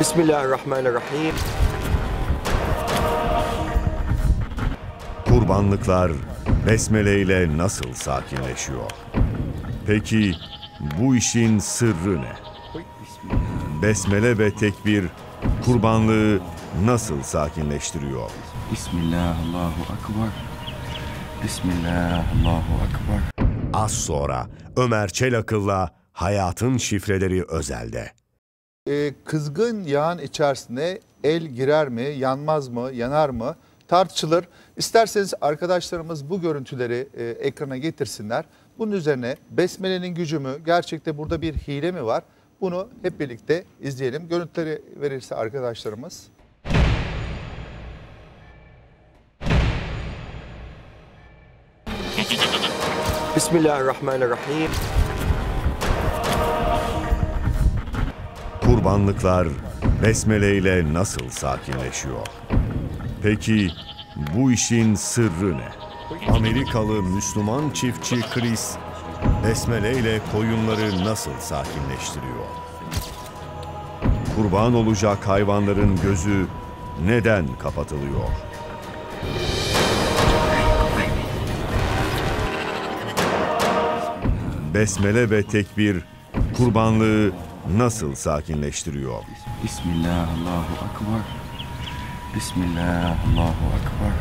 Bismillahirrahmanirrahim. Kurbanlıklar besmele ile nasıl sakinleşiyor? Peki bu işin sırrı ne? Besmele ve tekbir kurbanlığı nasıl sakinleştiriyor? Bismillah, Allahu Akbar. Bismillah, Allahu Akbar. Az sonra Ömer Çelakıl'la Hayatın Şifreleri Özel'de. Ee, kızgın yağın içerisine el girer mi, yanmaz mı, yanar mı tartışılır. İsterseniz arkadaşlarımız bu görüntüleri e, ekrana getirsinler. Bunun üzerine besmelenin gücü mü, gerçekte burada bir hile mi var? Bunu hep birlikte izleyelim. Görüntüleri verirse arkadaşlarımız. Bismillahirrahmanirrahim. Kurbanlıklar besmele ile nasıl sakinleşiyor? Peki bu işin sırrı ne? Amerikalı Müslüman çiftçi Chris besmele ile koyunları nasıl sakinleştiriyor? Kurban olacak hayvanların gözü neden kapatılıyor? Besmele ve tekbir kurbanlığı nasıl sakinleştiriyor? Bismillah, Allahu Akbar. Bismillah, Allahu Akbar.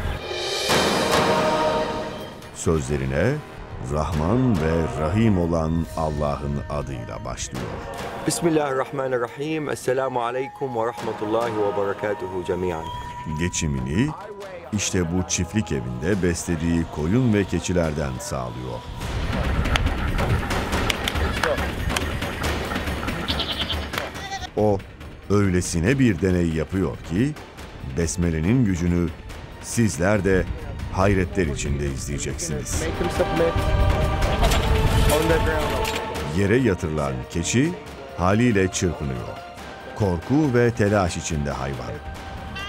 Sözlerine Rahman ve Rahim olan Allah'ın adıyla başlıyor. Bismillahirrahmanirrahim. Esselamu aleyküm ve rahmetullahi ve berekatuhu cemiyan. Geçimini işte bu çiftlik evinde beslediği koyun ve keçilerden sağlıyor. O öylesine bir deney yapıyor ki Besmele'nin gücünü sizler de hayretler içinde izleyeceksiniz. Yere yatırılan keçi haliyle çırpınıyor. Korku ve telaş içinde hayvan.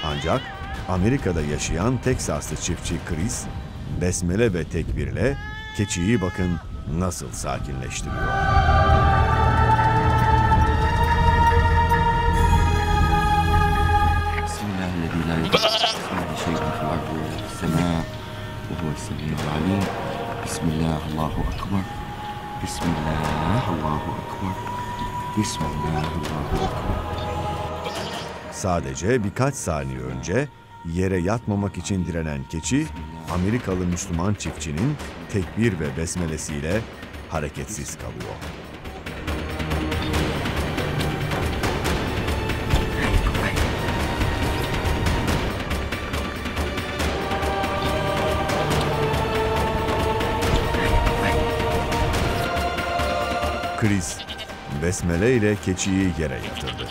Ancak Amerika'da yaşayan Teksaslı çiftçi Chris, besmele ve tekbirle keçiyi bakın nasıl sakinleştiriyor. وهو السميع العليم بسم الله الله اكبر بسم الله الله اكبر بسم الله الله اكبر Sadece birkaç saniye önce yere yatmamak için direnen keçi, Amerikalı Müslüman çiftçinin tekbir ve besmelesiyle hareketsiz kalıyor. Chris, besmele ile keçiyi yere yatırdı.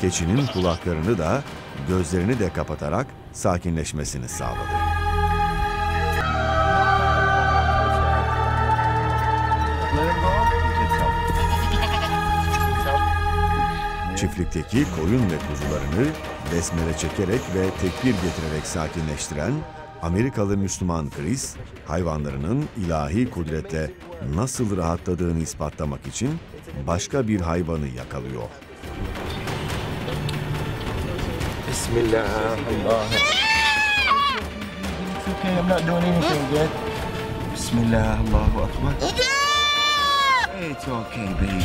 Keçinin kulaklarını da gözlerini de kapatarak sakinleşmesini sağladı. Çiftlikteki koyun ve kuzularını besmele çekerek ve tekbir getirerek sakinleştiren Amerikalı Müslüman Chris, hayvanlarının ilahi kudretle nasıl rahatladığını ispatlamak için başka bir hayvanı yakalıyor. Bismillah. It's okay, I'm not doing anything yet. Bismillah, Allahu Akbar. It's okay, baby.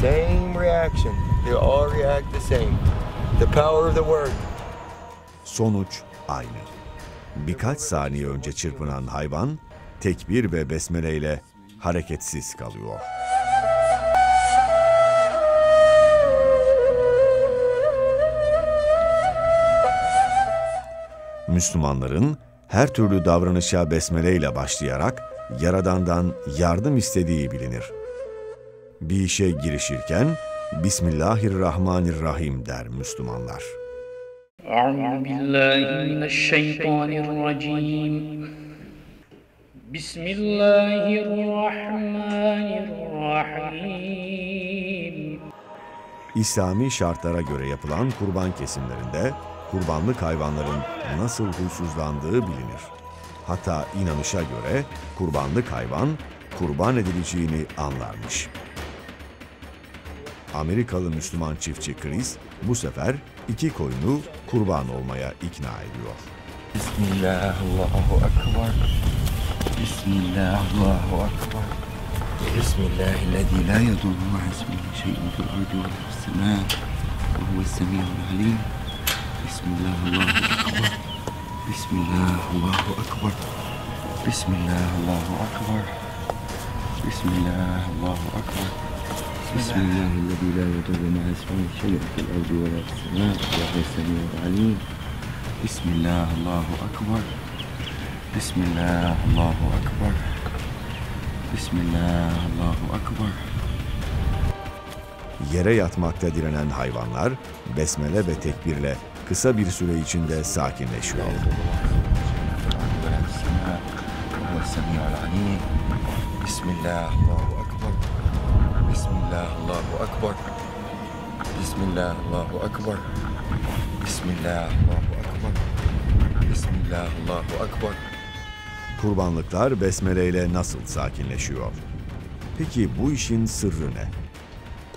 Same reaction. They all react the same. The power of the word. Sonuç aynı. Birkaç saniye önce çırpınan hayvan tekbir ve besmele ile hareketsiz kalıyor. Müslümanların her türlü davranışa besmele ile başlayarak Yaradan'dan yardım istediği bilinir. Bir işe girişirken Bismillahirrahmanirrahim der Müslümanlar. أعوذ بالله من الشيطان الرجيم بسم الله الرحمن الرحيم İslami şartlara göre yapılan kurban kesimlerinde kurbanlık hayvanların nasıl huysuzlandığı bilinir. Hatta inanışa göre kurbanlık hayvan kurban edileceğini anlarmış. Amerikalı Müslüman çiftçi Chris bu sefer iki koyunu kurban olmaya ikna ediyor. Bismillah, Allahu Akbar. Bismillah, Allahu Akbar. Bismillahillezî la yedurru ma'a ismihi şey'un fil ardi ve la fis semâ. Ve huves semî'ul alîm. Bismillah, Allahu Akbar. Bismillah, Allahu Akbar. Bismillah, Allahu Allahu Akbar. Bismillahillezî la yedurru ma'a ismihi şey'un fil ardi ve la fis semâ. Ve huves semî'ul alîm. Bismillah, Allahu Akbar. Bismillah, Allahu Akbar. Bismillah, Allahu Akbar. Yere yatmakta direnen hayvanlar besmele ve tekbirle kısa bir süre içinde sakinleşiyor. وهو السميع Bismillah, Allahu Akbar. Bismillah, Allahu Akbar. Bismillah, Allahu Akbar. Bismillah, Allahu Akbar. Kurbanlıklar besmeleyle nasıl sakinleşiyor? Peki bu işin sırrı ne?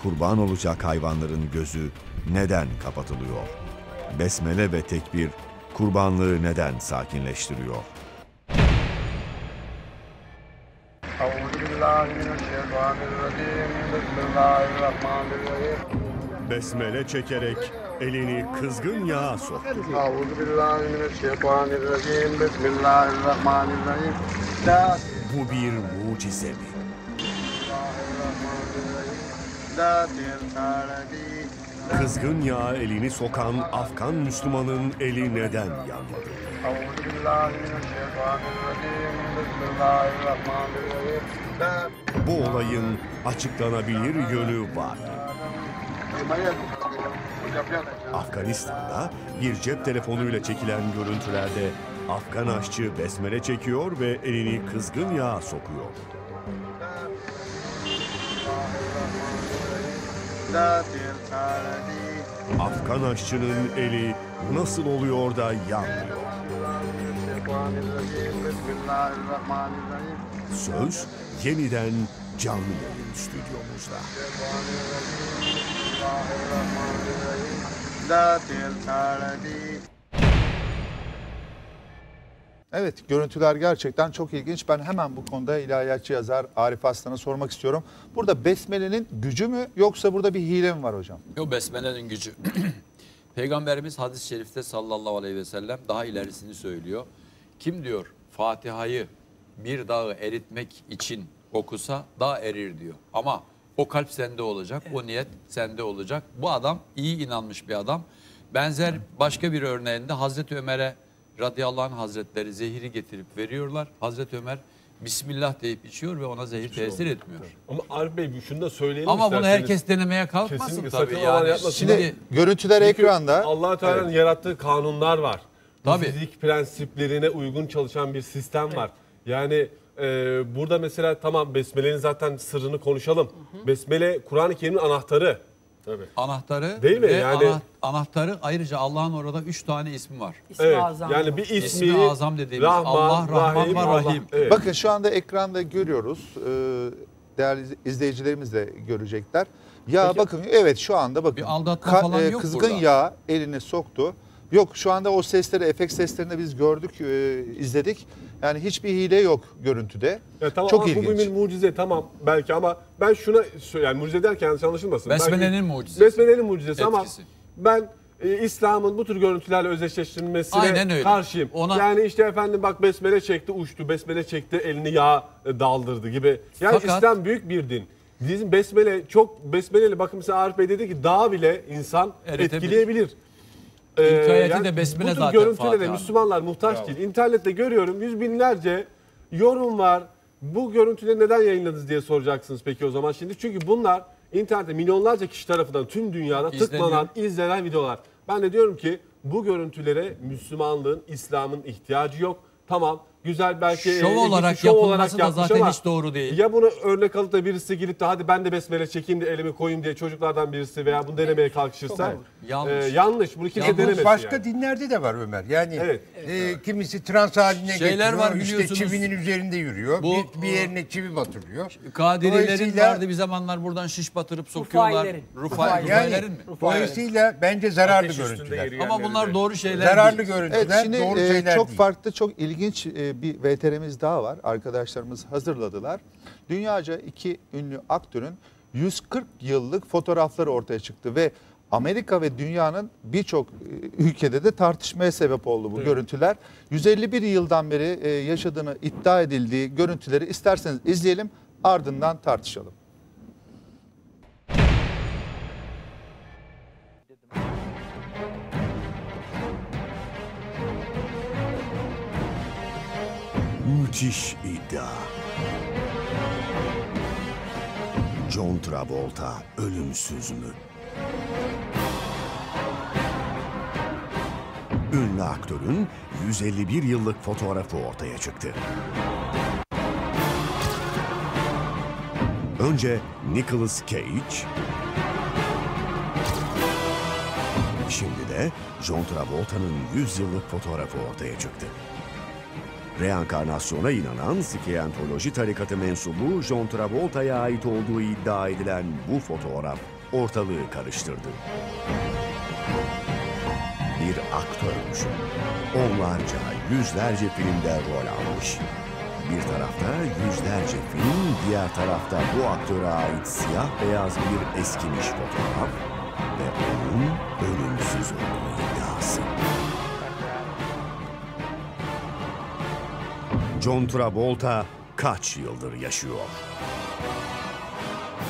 Kurban olacak hayvanların gözü neden kapatılıyor? Besmele ve tekbir kurbanlığı neden sakinleştiriyor? Besmele çekerek elini kızgın yağa soktu. Bu bir mucize mi? Kızgın yağa elini sokan Afgan Müslümanın eli neden yanmadı? أعوذ بالله من الشيطان الرجيم بسم الله الرحمن الرحيم لا Bu olayın açıklanabilir yönü var. Afganistan'da bir cep telefonuyla çekilen görüntülerde Afgan aşçı besmele çekiyor ve elini kızgın yağa sokuyor. لا تلتردي Afgan aşçının eli nasıl oluyor da yanmıyor? Söz yeniden canlı yayın stüdyomuzda. Evet görüntüler gerçekten çok ilginç. Ben hemen bu konuda ilahiyatçı yazar Arif Aslan'a sormak istiyorum. Burada besmelenin gücü mü yoksa burada bir hile mi var hocam? Yok besmelenin gücü. Peygamberimiz hadis-i şerifte sallallahu aleyhi ve sellem daha ilerisini söylüyor. Kim diyor Fatiha'yı bir dağı eritmek için okusa dağ erir diyor. Ama o kalp sende olacak, o niyet sende olacak. Bu adam iyi inanmış bir adam. Benzer başka bir örneğinde Hazreti Ömer'e radıyallahu anh hazretleri zehiri getirip veriyorlar. Hazreti Ömer Bismillah deyip içiyor ve ona zehir tesir etmiyor. Ama Arif Bey şunu da söyleyelim Ama bunu isterseniz. herkes denemeye kalkmasın Kesinlikle, tabii. Yani şimdi, Şimdi görüntüler Çünkü ekranda. allah Teala'nın yarattığı kanunlar var. Tabii. Fizik prensiplerine uygun çalışan bir sistem var. Yani e, burada mesela tamam Besmele'nin zaten sırrını konuşalım. Besmele Kur'an-ı Kerim'in anahtarı. Tabii. anahtarı Değil mi? ve Yani- ana- anahtarı ayrıca Allah'ın orada üç tane ismi var. İsmi Evet. azam. Yani bir ismi, İsmi azam dediğimiz Allah, Rahman ve Allah. Rahim. Evet. Bakın şu anda ekranda görüyoruz. Ee, değerli izleyicilerimiz de görecekler. Ya Peki- bakın evet şu anda bakın. Bir aldatma falan yok Kızgın burada. yağ elini soktu. Yok şu anda o sesleri, efekt seslerini biz gördük, e, izledik. Yani hiçbir hile yok görüntüde. Ya tamam Çok ama ilginç. bu bir mucize tamam belki ama ben şuna yani mucize derken yanlış anlaşılmasın. Besmele'nin mucizesi. Besmele'nin mucizesi ama Etkisi. ben e, İslam'ın bu tür görüntülerle özdeşleştirilmesine Aynen öyle. karşıyım. Ona- Yani işte efendim bak besmele çekti uçtu, besmele çekti elini yağ e, daldırdı gibi. Yani Fakat- İslam büyük bir din. Bizim besmele çok besmeleyle bakın mesela Arif Bey dedi ki dağ bile insan Eritebilir. etkileyebilir. Ee, İlk ayeti de besmele bu tür zaten görüntülere. Müslümanlar muhtaç değil. İnternette görüyorum yüz binlerce yorum var. Bu görüntüleri neden yayınladınız diye soracaksınız peki o zaman şimdi. Çünkü bunlar internette milyonlarca kişi tarafından tüm dünyada İzleniyor. tıklanan, izlenen videolar. Ben de diyorum ki bu görüntülere Müslümanlığın, İslam'ın ihtiyacı yok. Tamam güzel belki Şov e, olarak şov yapılması da yapmış zaten ama hiç doğru değil. Ya bunu örnek alıp da birisi gelip de hadi ben de besmele çekeyim de elimi koyayım diye çocuklardan birisi veya bunu denemeye kalkışırsa Yanlış. e, yanlış. Bunu kimse Yanlış. denemesin Başka yani. dinlerde de var Ömer. Yani Evet. e, kimisi trans haline Şeyler getiriyor. var İşte çivinin üzerinde yürüyor. Bu- bir, bir yerine çivi batırıyor. Kadirilerin Dolayısıyla- vardı bir zamanlar buradan şiş batırıp sokuyorlar. Rufailerin. Rufai, Yani Rufailerin mi? dolayısıyla bence zararlı Ateş görüntüler. Ama bunlar doğru şeyler Zararlı görüntüler, Evet şimdi doğru e, şeyler çok değil. farklı çok ilginç e, bir VTR'miz daha var. Arkadaşlarımız hazırladılar. Dünyaca iki ünlü aktörün 140 yıllık fotoğrafları ortaya çıktı ve Amerika ve dünyanın birçok e, ülkede de tartışmaya sebep oldu bu görüntüler. 151 yıldan beri e, yaşadığını iddia edildiği görüntüleri isterseniz izleyelim ardından tartışalım. Müthiş iddia. John Travolta ölümsüz mü? Ünlü aktörün 151 yıllık fotoğrafı ortaya çıktı. Önce Nicolas Cage, şimdi de John Travolta'nın 100 yıllık fotoğrafı ortaya çıktı. Reenkarnasyona inanan Scientoloji tarikatı mensubu John Travolta'ya ait olduğu iddia edilen bu fotoğraf ortalığı karıştırdı. Bir aktörmüş. Onlarca, yüzlerce filmde rol almış. Bir tarafta yüzlerce film, diğer tarafta bu aktöre ait siyah beyaz bir eskimiş fotoğraf ve onun ölümsüz olduğu iddiası. John Travolta kaç yıldır yaşıyor?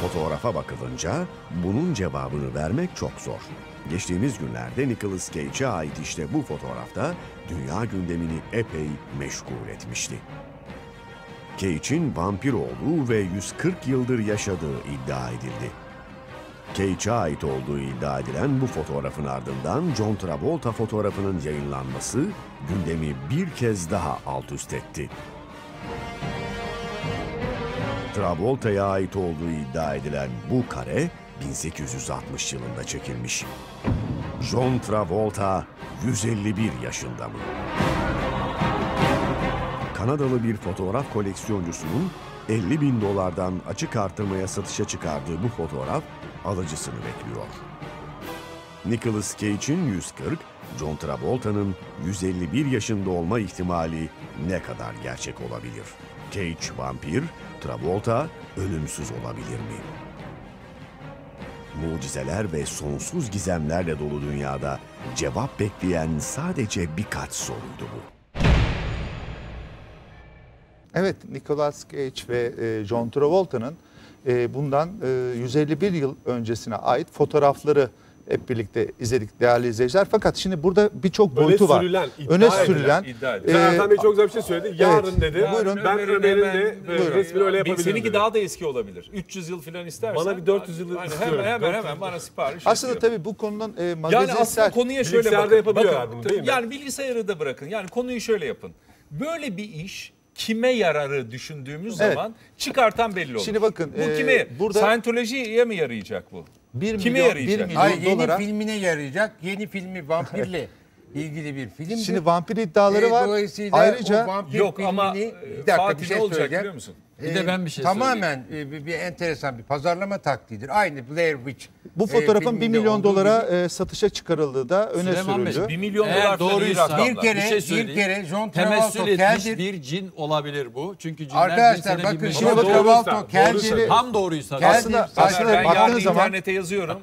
Fotoğrafa bakılınca bunun cevabını vermek çok zor. Geçtiğimiz günlerde Nicolas Cage'e ait işte bu fotoğrafta dünya gündemini epey meşgul etmişti. Cage'in vampir olduğu ve 140 yıldır yaşadığı iddia edildi. Cage'e ait olduğu iddia edilen bu fotoğrafın ardından John Travolta fotoğrafının yayınlanması gündemi bir kez daha alt üst etti. Travolta'ya ait olduğu iddia edilen bu kare 1860 yılında çekilmiş. John Travolta 151 yaşında mı? Kanadalı bir fotoğraf koleksiyoncusunun 50 bin dolardan açık artırmaya satışa çıkardığı bu fotoğraf alıcısını bekliyor. Nicolas Cage'in 140, John Travolta'nın 151 yaşında olma ihtimali ne kadar gerçek olabilir? Cage vampir, Travolta ölümsüz olabilir mi? Mucizeler ve sonsuz gizemlerle dolu dünyada cevap bekleyen sadece birkaç soruydu bu. Evet, Nicolas Cage ve e, John Travolta'nın e, bundan e, 151 yıl öncesine ait fotoğrafları hep birlikte izledik değerli izleyiciler. Fakat şimdi burada birçok boyutu var. sürülen, iddia Öne edilen, sürülen. iddia edilen. e, Ertan Bey çok güzel bir şey söyledi. Yarın evet. dedi. Buyurun. Ben Ömer'in de Buyurun. resmini öyle Bir- yapabilirim. Seninki dedi. daha da eski olabilir. 300 yıl falan istersen. Bana bir 400 yıllık Aynen, istiyorum. Hemen hemen 400 hemen bana sipariş aslında istiyorum. tabii bu konunun e, Yani magazinsel... aslında konuya şöyle Bilgisayarda bakın. Bakın, bunu, değil mi? Yani bilgisayarı da bırakın. Yani konuyu şöyle yapın. Böyle bir iş kime yararı düşündüğümüz Evet. zaman çıkartan belli olur. Şimdi bakın, Bu e, kime? burada- Scientology'ye mi yarayacak bu? 1 Kime milyon, yarayacak? 1 milyon Hayır yeni dolara... filmine yarayacak. Yeni filmi vampirle ilgili bir film. Şimdi vampir iddiaları Ee, var. Dolayısıyla Ayrıca o vampir Yok ama filmini- e, bir dakika Fatih bir şey olacak söyleyeceğim. biliyor musun? Bir de ben bir şey Tamamen e, bir, bir enteresan bir pazarlama taktiğidir. Aynı Blair Witch. bu e, fotoğrafın 1 filminde milyon olduğu dolara gibi. e, satışa çıkarıldığı da öne Süleyman Bey, sürüldü. 1 milyon Eğer dolar doğruysa. Bir kere- bir şey söyleyeyim. kere John Travolta keldir. bir cin olabilir bu. Çünkü cinler Arkadaşlar bakın Ama Travolta doğruysa. Tam doğruysa. Geldi. Aslında, aslında baktığınız zaman internete yazıyorum.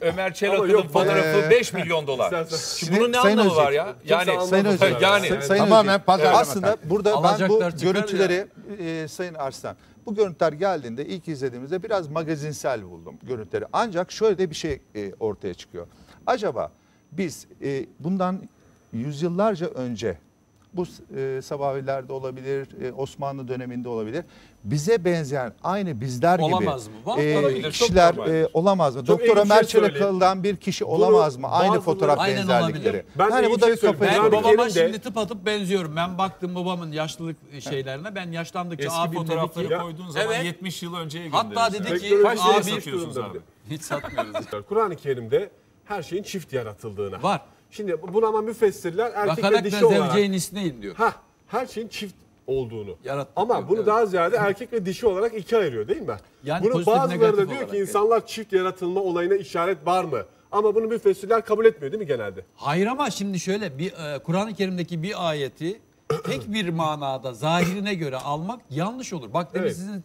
Ömer yok, fotoğrafı e, 5 milyon dolar. Şimdi bunun ne anlamı var ya? Yani Sayın zaman. yani Tamamen pazarlama Aslında burada ben bu görüntüleri e, Sayın Arslan bu görüntüler geldiğinde ilk izlediğimizde biraz magazinsel buldum görüntüleri. Ancak şöyle de bir şey e, ortaya çıkıyor. Acaba biz e, bundan yüzyıllarca önce bu e, Sabavilerde olabilir, e, Osmanlı döneminde olabilir. Bize benzeyen aynı bizler Olamaz gibi mı? Var, e, olabilir, çok kişiler e, olamaz mı? Çok Doktor Ömer bir kişi olamaz mı? Aynı fotoğraf Aynen benzerlikleri. olabilir. Ben de yani bu da bir söyleyeyim. Ben babama Kerim'de- şimdi tıpatıp benziyorum. Ben baktım babamın yaşlılık şeylerine. Ben yaşlandıkça Eski dedi fotoğrafları koyduğun zaman Evet. 70 yıl önceye Hatta gönderirsin. dedi ki abi satıyorsunuz abi? de. hiç satmıyoruz. Kur'an-ı Kerim'de her şeyin çift yaratıldığına. Var. Şimdi bunu ama müfessirler erkek ve Bakarak dişi ve olarak. zevceyn isneyn diyor. Ha, her şeyin çift olduğunu. Yarattık Ama bunu evet. daha ziyade erkek ve dişi olarak ikiye ayırıyor değil mi? Yani bunu bazıları da diyor ki evet. insanlar çift yaratılma olayına işaret var mı? Ama bunu müfessirler kabul etmiyor değil mi genelde? Hayır ama şimdi şöyle bir e, Kur'an-ı Kerim'deki bir ayeti tek bir manada zahirine göre almak yanlış olur. Bak demin Evet. sizin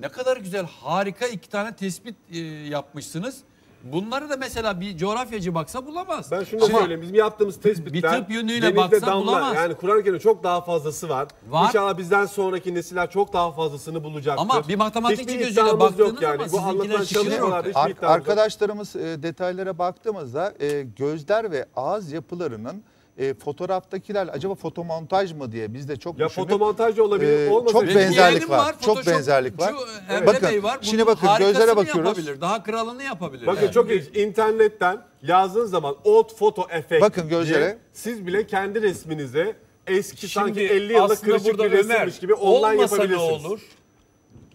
ne kadar güzel harika iki tane tespit e, yapmışsınız. Bunları da mesela bir coğrafyacı baksa bulamaz. Ben şunu da söyleyeyim. Bizim yaptığımız tespitler bir tıp yönüyle baksa damla. bulamaz. Yani Kur'an-ı Kerim'de çok daha fazlası var. Var. İnşallah bizden sonraki nesiller çok daha fazlasını bulacaktır. Ama bir matematikçi Hiçbir gözüyle baktığınız yani. zaman Bu anlatılan çalışmalarda hiçbir Ar- arkadaşlarımız e, detaylara baktığımızda e, gözler ve ağız yapılarının e, fotoğraftakiler acaba fotomontaj mı diye biz de çok Ya düşünüp, fotomontaj da olabilir, e, olmasa çok bile- benzerlik Yeğenim var. Çok benzerlik var. Şu Emre Bakın Bey var. şimdi bunun bakın gözlere harikasını bakıyoruz. Yapabilir. Daha kralını yapabilir. Bakın çok ilginç. İnternetten yazdığın zaman old photo effect Bakın gözlere. diye siz bile kendi resminize eski sanki Şimdi 50 yıllık aslında kırışık burada bir resimmiş Ömer, gibi online olmasa ne yapabilirsiniz. olur?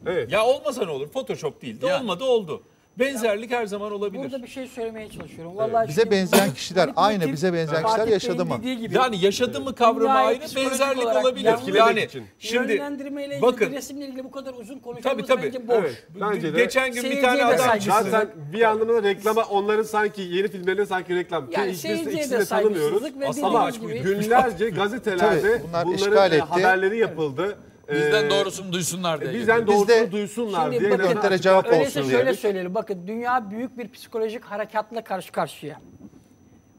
Evet. Ya olmasa ne olur? Photoshop değil de Ya. olmadı oldu. Benzerlik her zaman olabilir. Burada bir şey söylemeye çalışıyorum. Vallahi Bize şimdi benzeyen kişiler, aynı bize benzeyen kişiler Fatih yaşadı Bey'in mı? dediği gibi Yani yaşadı mı kavramı dünyayı ayrı, psikolojik benzerlik olarak olabilir. Yani için. şimdi yönlendirmeyle ilgili bakın resimle ilgili bu kadar uzun tabii konuşmamız tabii. bence boş. Evet. Bence de. Geçen gün bir Seyirciye tane de adam saygısızlık. Zaten bir yandan da reklama onların sanki yeni filmlerine sanki reklam. Yani Yani seyirciye ikisini de de tanımıyoruz. saygısızlık ve Ama dediğimiz gibi- günlerce gazetelerde Tabii, bunlar işgal bunların e, etti. haberleri yapıldı. Bizden Ee, doğrusunu duysunlar diye. Bizden doğrusunu de- duysunlar Şimdi diye. bakın, Gazetelere cevap öyleyse olsun şöyle diye. söyleyelim. Bakın dünya büyük bir psikolojik harekatla karşı karşıya.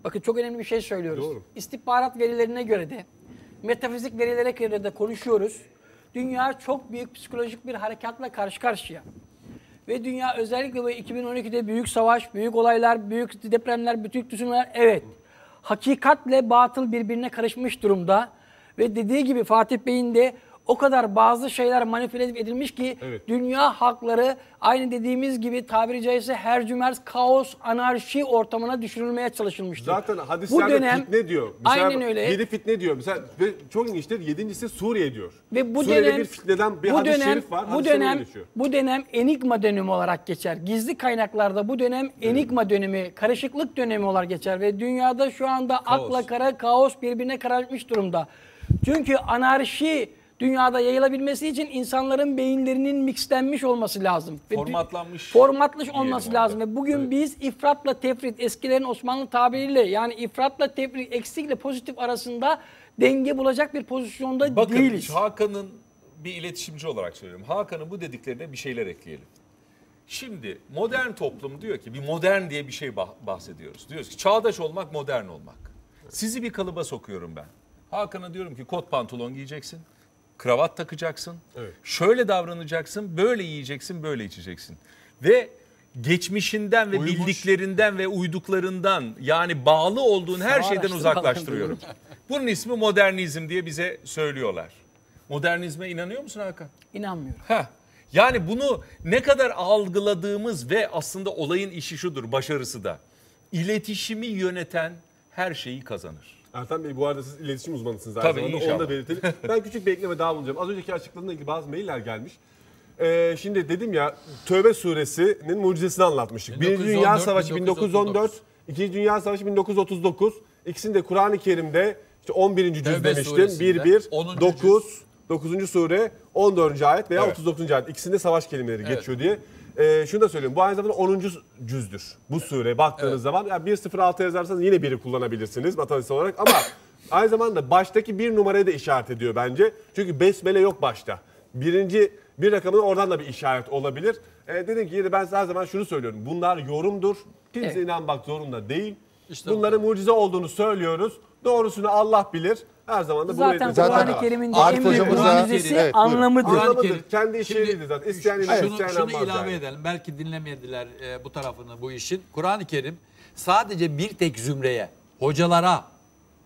Bakın çok önemli bir şey söylüyoruz. Doğru. İstihbarat verilerine göre de, metafizik verilere göre de konuşuyoruz. Dünya çok büyük psikolojik bir harekatla karşı karşıya. Ve dünya özellikle bu 2012'de büyük savaş, büyük olaylar, büyük depremler, bütün tsunamiler evet. Hakikatle batıl birbirine karışmış durumda. Ve dediği gibi Fatih Bey'in de o kadar bazı şeyler manipüle edilmiş ki Evet. dünya halkları aynı dediğimiz gibi tabiri caizse her cümers kaos, anarşi ortamına düşürülmeye çalışılmıştır. Zaten hadislerde fitne diyor. Mesela aynen öyle. Yedi fitne diyor. Mesela ve çok ilginçtir. Yedincisi Suriye diyor. Ve bu Suriye'de dönem bir fitneden bir bu hadis-i dönem şerif var. bu dönem bu dönem enigma dönemi olarak geçer. Gizli kaynaklarda bu dönem enigma dönemi, karışıklık dönemi olarak geçer ve dünyada şu anda akla kara kaos birbirine karışmış durumda. Çünkü anarşi dünyada yayılabilmesi için insanların beyinlerinin mixlenmiş olması lazım. Formatlanmış Formatlanmış olması lazım. Ve bugün biz ifratla tefrit, eskilerin Osmanlı tabiriyle yani ifratla tefrit, eksikle pozitif arasında denge bulacak bir pozisyonda Bakın değiliz. Hakan'ın bir iletişimci olarak söylüyorum. Hakan'ın bu dediklerine bir şeyler ekleyelim. Şimdi modern toplum diyor ki bir modern diye bir şey bah- bahsediyoruz. Diyoruz ki çağdaş olmak modern olmak. Sizi bir kalıba sokuyorum ben. Hakan'a diyorum ki kot pantolon giyeceksin. Kravat takacaksın. Evet. Şöyle davranacaksın, böyle yiyeceksin, böyle içeceksin. Ve geçmişinden ve Uyumuş. bildiklerinden ve uyduklarından yani bağlı olduğun her şeyden uzaklaştırıyorum. Bunun ismi modernizm diye bize söylüyorlar. Modernizme inanıyor musun Hakan? İnanmıyorum. Heh. Yani bunu ne kadar algıladığımız ve aslında olayın işi şudur, başarısı da. İletişimi yöneten her şeyi kazanır. Ertan Bey bu arada siz iletişim uzmanısınız aynı Tabii, zamanda. inşallah. Onu da belirtelim. Ben küçük bir ekleme daha bulunacağım. Az önceki açıkladığımla ilgili bazı mailler gelmiş. Ee, şimdi dedim ya Tövbe suresinin mucizesini anlatmıştık. Birinci 1914, Dünya Savaşı 1939. 1914, İkinci Dünya Savaşı 1939. İkisini de Kur'an-ı Kerim'de işte 11. cüz Tevbe demiştim. suresinde, 1 1 10. 9 9. sure 14. ayet veya Evet. 39. ayet. İkisinde savaş kelimeleri geçiyor diye. Ee, şunu da söyleyeyim. Bu aynı zamanda 10. cüzdür. Bu sure baktığınız zaman yani 106 yazarsanız yine biri kullanabilirsiniz matematiksel olarak ama aynı zamanda baştaki bir numarayı da işaret ediyor bence. Çünkü besmele yok başta. Birinci bir rakamın oradan da bir işaret olabilir. Ee, dedim ki yine ben size her zaman şunu söylüyorum. Bunlar yorumdur. Kimse Evet. inanmak zorunda değil. İşte Bunların mucize olduğunu söylüyoruz. Doğrusunu Allah bilir. Her zaman da bunu Zaten Kur'an-ı. Kerim'in de en büyük mucizesi Evet, anlamıdır. Kerim. Kendi işleridir zaten. İsteyen inanır, şunu, isteyen şunu ilave yani. edelim. Belki dinlemediler e, bu tarafını bu işin. Kur'an-ı Kerim sadece bir tek zümreye, hocalara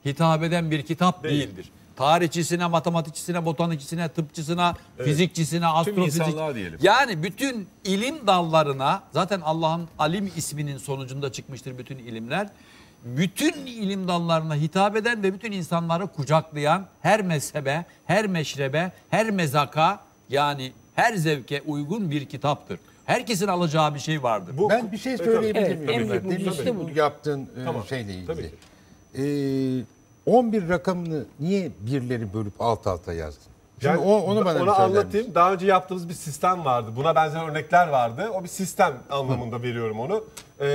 hitap eden bir kitap Değil. değildir. Tarihçisine, matematikçisine, botanikçisine, tıpçısına, fizikçisine, astrofizik. Yani bütün ilim dallarına zaten Allah'ın alim isminin sonucunda çıkmıştır bütün ilimler. Bütün ilim dallarına hitap eden ve bütün insanları kucaklayan her mezhebe, her meşrebe, her mezaka yani her zevke uygun bir kitaptır. Herkesin alacağı bir şey vardır. Bu, Ben bir şey Evet, söyleyebilir Evet, miyim? Demin mucizesi de bu budur. yaptığın e, Tamam, şeyle ilgili. Ee, 11 rakamını niye birleri bölüp alt alta yazdın? Şimdi Yani o, onu bana onu anlatayım. Daha önce yaptığımız bir sistem vardı. Buna benzer örnekler vardı. O bir sistem anlamında veriyorum onu. Ee,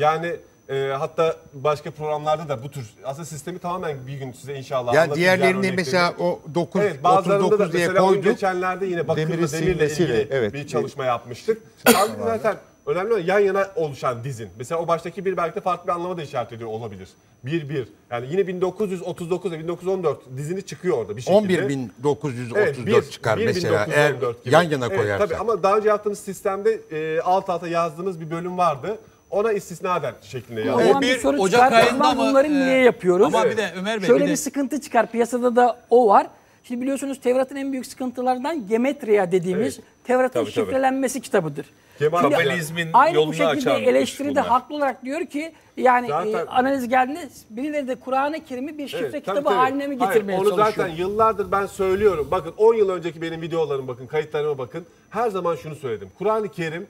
yani e, hatta başka programlarda da bu tür aslında sistemi tamamen bir gün size inşallah Ya anlatayım. diğer diğerlerinde mesela o 9, Evet bazılarında da 39 diye mesela koyduk. geçenlerde yine bakırla Demiri demirle silmesiyle, ilgili evet. bir çalışma yapmıştık. Halbuki zaten önemli olan yan yana oluşan dizin. Mesela o baştaki bir belki de farklı bir anlama da işaret ediyor olabilir. Bir bir. Yani yine 1939 ve 1914 dizini çıkıyor orada bir şekilde. 11.934 Evet, bir- çıkar bir mesela 1914 eğer gibi. yan yana Evet, koyarsak. Tabii ama daha önce yaptığımız sistemde e, alt alta yazdığımız bir bölüm vardı. Ona istisnaden şeklinde O yazdık. zaman bir bir soru Ocak çıkar. O ayında zaman mı, bunları e, niye yapıyoruz? ama bir de Ömer Bey, Şöyle bir bir, de- sıkıntı çıkar. Piyasada da o var. Şimdi biliyorsunuz Tevrat'ın en büyük sıkıntılardan Gemetria dediğimiz Tevrat'ın Tabii, tabii. şifrelenmesi kitabıdır. Kemal Şimdi Kabalizmin aynı bu şekilde eleştiride bunlar. haklı olarak diyor ki yani Zaten- e, analiz geldiğinde birileri de Kur'an-ı Kerim'i bir şifre Evet, tabii, kitabı tabii. haline mi Hayır, getirmeye onu çalışıyor? zaten yıllardır ben söylüyorum. Bakın 10 yıl önceki benim videolarım bakın, kayıtlarıma bakın. Her zaman şunu söyledim. Kur'an-ı Kerim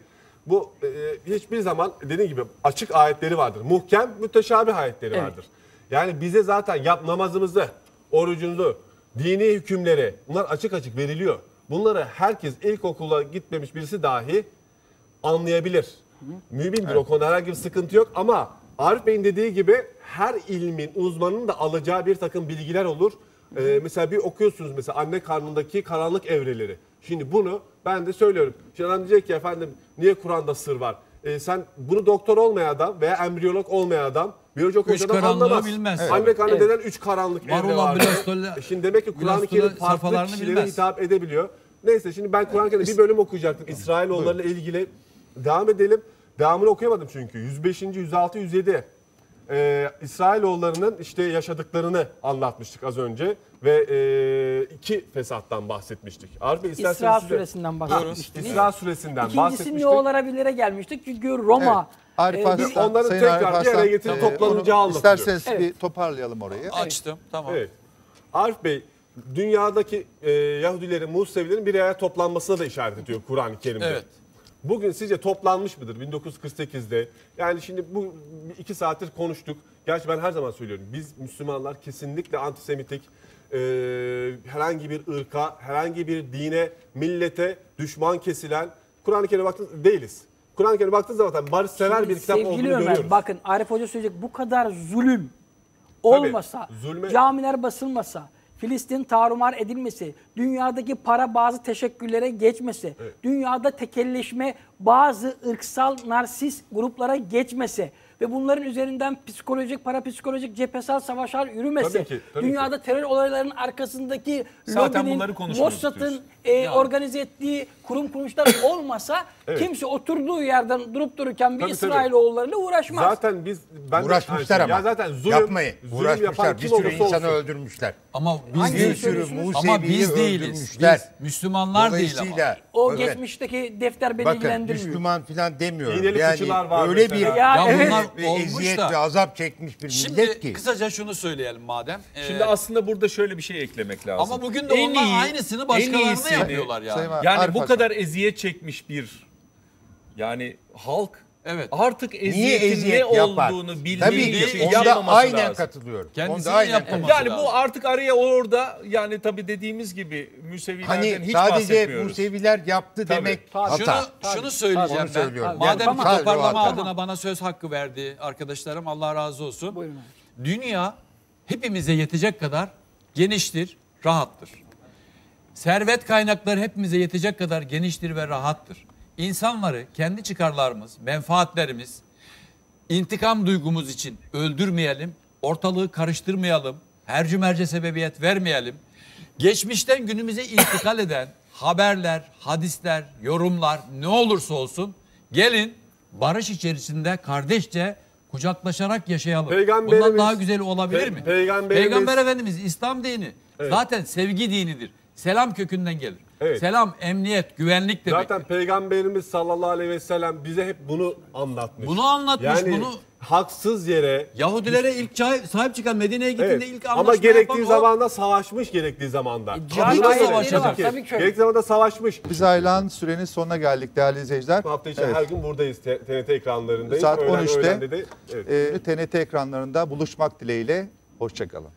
bu e, hiçbir zaman dediğim gibi açık ayetleri vardır. Muhkem, müteşabih ayetleri Evet. vardır. Yani bize zaten yap namazımızı, orucumuzu, dini hükümleri bunlar açık açık veriliyor. Bunları herkes ilkokula gitmemiş birisi dahi anlayabilir. Mümindir o konuda herhangi bir sıkıntı yok ama Arif Bey'in dediği gibi her ilmin uzmanının da alacağı bir takım bilgiler olur. Ee, mesela bir okuyorsunuz mesela anne karnındaki karanlık evreleri. Şimdi bunu ben de söylüyorum. Şimdi adam diyecek ki efendim niye Kur'an'da sır var? Ee, sen bunu doktor olmayan adam veya embriyolog olmayan adam biyoloji okuyan adam anlamaz. bilmez. Anne karnında Evet. neden üç karanlık Var evre olan var? blastula- E Şimdi demek ki Kur'an-ı Kerim farklı kişilere bilmez. hitap edebiliyor. Neyse şimdi ben Kur'an-ı Kerim'de bir bölüm okuyacaktım. İsrailoğullarıyla ilgili. Devam edelim. Devamını okuyamadım çünkü. 105. 106. 107. Ee, İsrailoğullarının işte yaşadıklarını anlatmıştık az önce ve e, iki fesattan bahsetmiştik. Arif Bey isterseniz İsra size- suresinden bahsetmiştiniz. İsra suresinden İkincisi bahsetmiştik. ne olabilire gelmiştik? Çünkü Roma Arif e, Aslan, bir- onları Sayın tekrar Arif bir araya getirip e, toplanacağı onu anlatılıyor. İsterseniz Evet. bir toparlayalım orayı. Açtım tamam. Evet. Arif Bey, dünyadaki e, Yahudilerin, Musevilerin bir araya toplanmasına da işaret ediyor Kur'an-ı Kerim'de. Evet. Bugün sizce toplanmış mıdır 1948'de? Yani şimdi bu iki saattir konuştuk. Gerçi ben her zaman söylüyorum. Biz Müslümanlar kesinlikle antisemitik, e, herhangi bir ırka, herhangi bir dine, millete düşman kesilen Kur'an-ı Kerim'e baktığınız değiliz. Kur'an-ı Kerim'e baktığınız zaman zaten barışsever bir kitap olduğunu Ömer görüyoruz. bakın Arif Hoca söyleyecek bu kadar zulüm olmasa, zulme- camiler basılmasa, Filistin tarumar edilmesi, dünyadaki para bazı teşekkürlere geçmesi, dünyada tekelleşme bazı ırksal narsist gruplara geçmese ve bunların üzerinden psikolojik, parapsikolojik cephesel savaşlar yürümese, Tabii ki, tabii dünyada terör olaylarının arkasındaki Zaten lobinin, Mossad'ın e, organize ettiği kurum kuruluşlar olmasa kimse oturduğu yerden durup dururken bir Tabii, tabii. İsrailoğullarıyla uğraşmaz. Zaten biz ben Uğraşmışlar ama. Ya zaten zulüm, Yapmayın. zulüm Uğraşmışlar. Bir sürü insanı olsun. öldürmüşler. Ama biz Hangi Bir sürü? Ama biz değiliz. öldürmüşler. Biz Müslümanlar değil ama. O evet. geçmişteki defter beni Bakın ilgilendirmiyor. Müslüman falan demiyorum. İğneli yani var öyle bir Ya Ya evet. bunlar bir olmuş eziyet da. ve azap çekmiş bir Şimdi millet ki. kısaca şunu söyleyelim madem. Ee, Şimdi aslında burada şöyle bir şey eklemek lazım. ama bugün de onlar aynısını başkalarına yapıyorlar yani. Yani bu Hasan. Kadar eziyet çekmiş bir yani halk Evet. artık eziyetin eziyet ne yapar? olduğunu bildiği Tabii için ki onda yapmaması aynen lazım. katılıyorum. Kendisinin onda aynen yapmaması. Yani bu artık araya orada yani tabii dediğimiz gibi Müsevilerden Hani hiç sadece bahsetmiyoruz. Museviler yaptı Tabii. demek Tabii. hata. Şunu, şunu söyleyeceğim Onu ben. söylüyorum. Madem Yani ki toparlama o adına bana söz hakkı verdi arkadaşlarım Allah razı olsun. Buyurun. Dünya hepimize yetecek kadar geniştir, rahattır. Servet kaynakları hepimize yetecek kadar geniştir ve rahattır. İnsanları kendi çıkarlarımız, menfaatlerimiz, intikam duygumuz için öldürmeyelim, ortalığı karıştırmayalım, hercümerce sebebiyet vermeyelim. Geçmişten günümüze intikal eden haberler, hadisler, yorumlar ne olursa olsun gelin barış içerisinde kardeşçe kucaklaşarak yaşayalım. Peygamberimiz- Bundan daha güzeli olabilir Pe- mi? Peygamberimiz- Peygamber Efendimiz İslam dini zaten sevgi dinidir. Selam kökünden gelir. Evet. Selam, emniyet, güvenlik demek. Zaten Peygamberimiz sallallahu aleyhi ve sellem bize hep bunu anlatmış. Bunu anlatmış, bunu haksız yere Yahudilere ilk sahip çıkan Medine'ye gittiğinde Evet. ilk Ama anlaşma gerektiği yapan o. zamanda savaşmış gerektiği zamanda. cihat Bunu gayretleri savaşacak ki. tabii ki. Gerektiği zamanda savaşmış. Biz ayrılan sürenin sonuna geldik değerli izleyiciler. Bu hafta içi Evet. her gün buradayız. TNT ekranlarındayız. Saat Öğlen- 13'te öğlende de- evet. e, TNT ekranlarında buluşmak dileğiyle. Hoşçakalın.